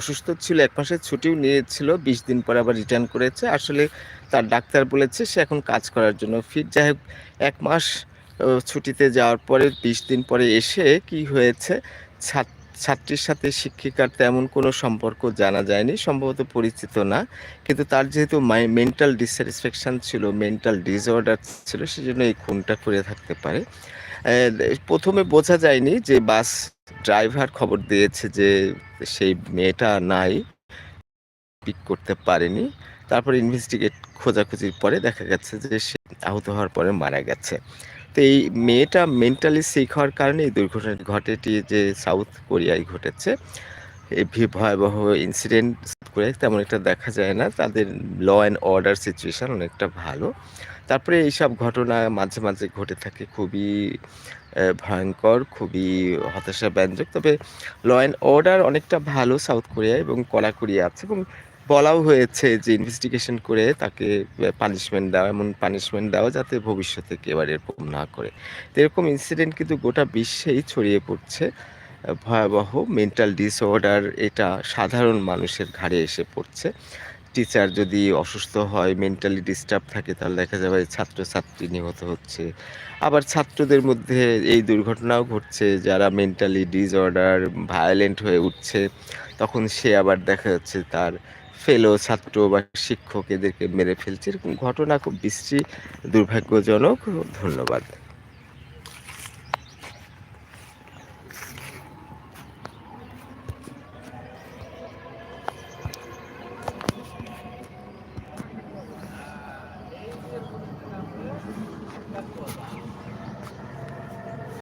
অসুস্থ ছিল, এক মাসের ছুটিও নিয়েছিল, বিশ দিন পরে আবার রিটার্ন করেছে। আসলে তার ডাক্তার বলেছে সে এখন কাজ করার জন্য ফির যাই হোক, এক মাস ছুটিতে যাওয়ার পরে বিশ দিন পরে এসে কি হয়েছে? ছাত- ছাত্রীর সাথে শিক্ষিকার তেমন কোনো সম্পর্ক জানা যায়নি, সম্ভবত পরিচিত না। কিন্তু তার যেহেতু মাই মেন্টাল ডিসস্যাটিসফ্যাকশন ছিল মেন্টাল ডিসঅর্ডার ছিল, সেজন্য এই খুনটা করে থাকতে পারে। প্রথমে বোঝা যায়নি যে বাস ড্রাইভার খবর দিয়েছে যে সেই মেয়েটা নাই, পিক করতে পারেনি। তারপর ইনভেস্টিগেট খোঁজাখুঁজির পরে দেখা গেছে যে সে আহত হওয়ার পরে মারা গেছে। তো এই মেয়েটা মেন্টালি সিক হওয়ার কারণে এই দুর্ঘটনা ঘটেটি যে সাউথ কোরিয়ায় ঘটেছে, এই ভয়াবহ ইনসিডেন্ট করে তেমন একটা দেখা যায় না। তাদের ল অ্যান্ড অর্ডার সিচুয়েশন অনেকটা ভালো। তারপরে এইসব ঘটনা মাঝে মাঝে ঘটে থাকে, খুবই ভয়ঙ্কর, খুবই হতাশাব্যঞ্জক। তবে ল অ্যান্ড অর্ডার অনেকটা ভালো সাউথ কোরিয়া এবং কড়াকড়ি আছে এবং বলাও হয়েছে যে ইনভেস্টিগেশন করে তাকে পানিশমেন্ট দেওয়া, এমন পানিশমেন্ট দেওয়া যাতে ভবিষ্যতে আর এরকম না করে। এরকম ইনসিডেন্ট কিন্তু গোটা বিশ্বেই ছড়িয়ে পড়ছে। ভয়াবহ মেন্টাল ডিসঅর্ডার এটা সাধারণ মানুষের ঘাড়ে এসে পড়ছে। টিচার যদি অসুস্থ হয় মেন্টালি ডিস্টার্ব থাকে, তাহলে দেখা যাবে ছাত্রছাত্রী নিহত হচ্ছে। আবার ছাত্রদের মধ্যে এই দুর্ঘটনাও ঘটছে, যারা মেন্টালি ডিসঅর্ডার ভায়োলেন্ট হয়ে উঠছে, তখন সে আবার দেখা যাচ্ছে তার ফেলো ছাত্র বা শিক্ষক এদেরকে মেরে ফেলছে এরকম ঘটনা খুব বিশ্রী দুর্ভাগ্যজনক ধন্যবাদ।